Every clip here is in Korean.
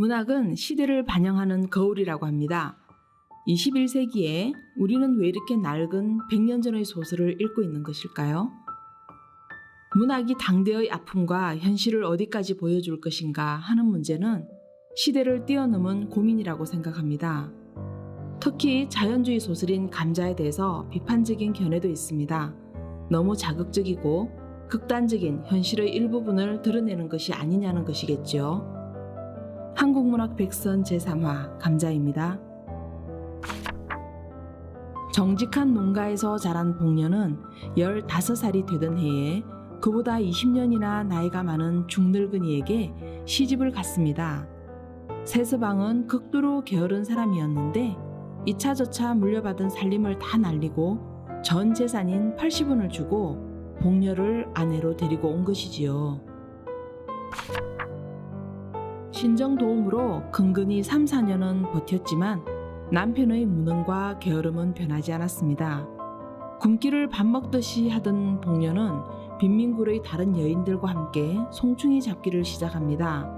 문학은 시대를 반영하는 거울이라고 합니다. 21세기에 우리는 왜 이렇게 낡은 100년 전의 소설을 읽고 있는 것일까요? 문학이 당대의 아픔과 현실을 어디까지 보여줄 것인가 하는 문제는 시대를 뛰어넘은 고민이라고 생각합니다. 특히 자연주의 소설인 감자에 대해서 비판적인 견해도 있습니다. 너무 자극적이고 극단적인 현실의 일부분을 드러내는 것이 아니냐는 것이겠죠. 한국문학 백선 제3화 감자입니다. 정직한 농가에서 자란 복녀는 15살이 되던 해에 그보다 20년이나 나이가 많은 중늙은이에게 시집을 갔습니다. 세서방은 극도로 게으른 사람이었는데 이차저차 물려받은 살림을 다 날리고 전 재산인 80원을 주고 복녀를 아내로 데리고 온 것이지요. 신정 도움으로 근근히 3, 4년은 버텼지만 남편의 무능과 게으름은 변하지 않았습니다. 굶기를 밥 먹듯이 하던 복녀는 빈민굴의 다른 여인들과 함께 송충이 잡기를 시작합니다.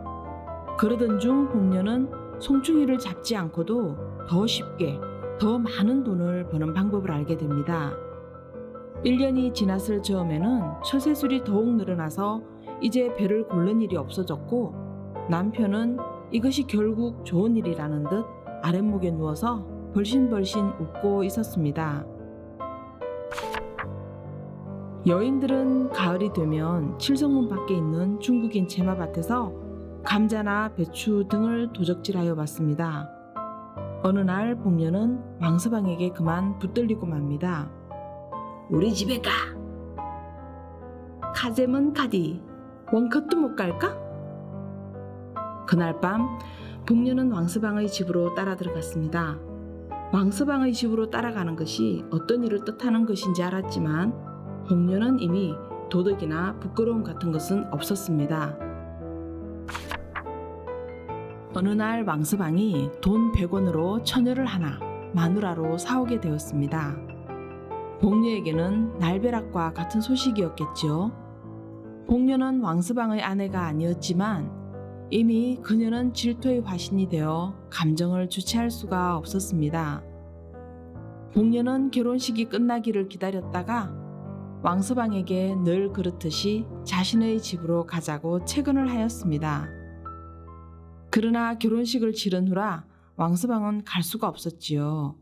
그러던 중 복녀는 송충이를 잡지 않고도 더 쉽게 더 많은 돈을 버는 방법을 알게 됩니다. 1년이 지났을 즈음에는 처세술이 더욱 늘어나서 이제 배를 고른 일이 없어졌고 남편은 이것이 결국 좋은 일이라는 듯 아랫목에 누워서 벌신벌신 웃고 있었습니다. 여인들은 가을이 되면 칠성문 밖에 있는 중국인 제마밭에서 감자나 배추 등을 도적질하여 왔습니다. 어느 날 복녀는 왕서방에게 그만 붙들리고 맙니다. 우리 집에 가. 카제문 카디 원컷도 못 갈까? 그날 밤 복녀는 왕서방의 집으로 따라 들어갔습니다. 왕서방의 집으로 따라가는 것이 어떤 일을 뜻하는 것인지 알았지만 복녀는 이미 도덕이나 부끄러움 같은 것은 없었습니다. 어느 날 왕서방이 돈 100원으로 처녀를 하나 마누라로 사오게 되었습니다. 복녀에게는 날벼락과 같은 소식이었겠죠. 복녀는 왕서방의 아내가 아니었지만 이미 그녀는 질투의 화신이 되어 감정을 주체할 수가 없었습니다. 복녀는 결혼식이 끝나기를 기다렸다가 왕서방에게 늘 그렇듯이 자신의 집으로 가자고 채근을 하였습니다. 그러나 결혼식을 치른 후라 왕서방은 갈 수가 없었지요.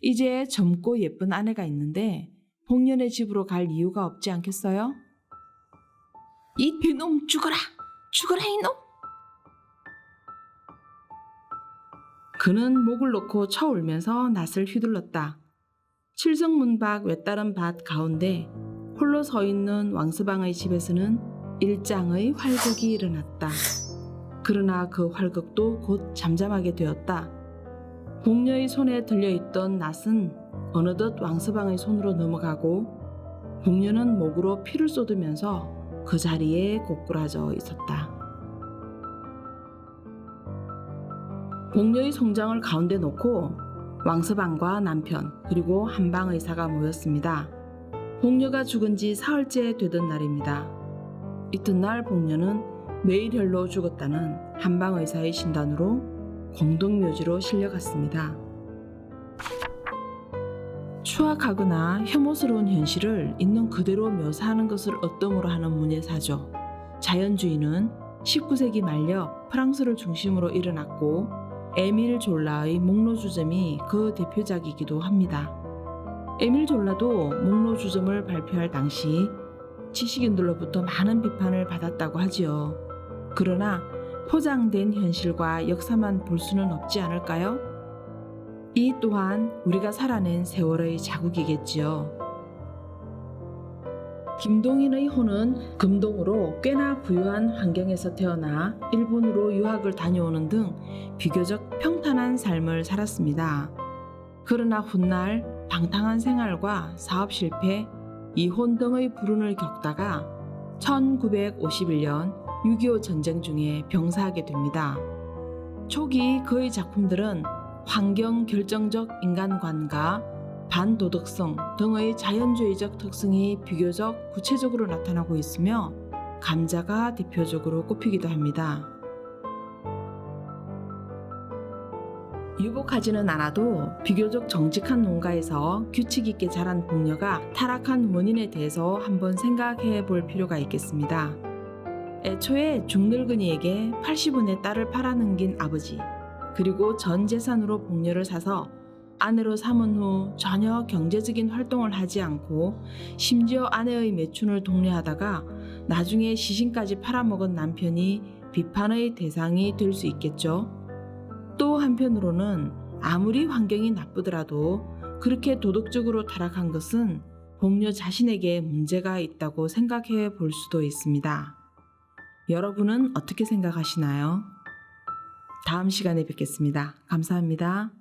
이제 젊고 예쁜 아내가 있는데 복년의 집으로 갈 이유가 없지 않겠어요? 이 배놈 죽어라! 죽어라 이놈! 그는 목을 놓고 쳐울면서 낯을 휘둘렀다. 칠성문 밖 외따른 밭 가운데 홀로 서 있는 왕서방의 집에서는 일장의 활극이 일어났다. 그러나 그 활극도 곧 잠잠하게 되었다. 복녀의 손에 들려있던 낫은 어느덧 왕서방의 손으로 넘어가고 복녀는 목으로 피를 쏟으면서 그 자리에 고꾸라져 있었다. 복녀의 송장을 가운데 놓고 왕서방과 남편 그리고 한방 의사가 모였습니다. 복녀가 죽은 지 사흘째 되던 날입니다. 이튿날 복녀는 뇌일혈로 죽었다는 한방 의사의 진단으로 공동묘지로 실려갔습니다. 추악하거나 혐오스러운 현실을 있는 그대로 묘사하는 것을 어떤 으로 하는 문예사죠. 자연주의는 19세기 말려 프랑스를 중심으로 일어났고 에밀 졸라의 목로주점이 그 대표작이기도 합니다. 에밀 졸라도 목로주점을 발표할 당시 지식인들로부터 많은 비판을 받았다고 하지요. 그러나 포장된 현실과 역사만 볼 수는 없지 않을까요? 이 또한 우리가 살아낸 세월의 자국이겠지요. 김동인의 호는 금동으로 꽤나 부유한 환경에서 태어나 일본으로 유학을 다녀오는 등 비교적 평탄한 삶을 살았습니다. 그러나 훗날 방탕한 생활과 사업 실패, 이혼 등의 불운을 겪다가 1951년 6.25 전쟁 중에 병사하게 됩니다. 초기 그의 작품들은 환경 결정적 인간관과 반도덕성 등의 자연주의적 특성이 비교적 구체적으로 나타나고 있으며 감자가 대표적으로 꼽히기도 합니다. 유복하지는 않아도 비교적 정직한 농가에서 규칙 있게 자란 복녀가 타락한 원인에 대해서 한번 생각해 볼 필요가 있겠습니다. 애초에 중늙은이에게 80원의 딸을 팔아넘긴 아버지, 그리고 전 재산으로 복녀를 사서 아내로 삼은 후 전혀 경제적인 활동을 하지 않고 심지어 아내의 매춘을 독려하다가 나중에 시신까지 팔아먹은 남편이 비판의 대상이 될 수 있겠죠. 또 한편으로는 아무리 환경이 나쁘더라도 그렇게 도덕적으로 타락한 것은 복녀 자신에게 문제가 있다고 생각해 볼 수도 있습니다. 여러분은 어떻게 생각하시나요? 다음 시간에 뵙겠습니다. 감사합니다.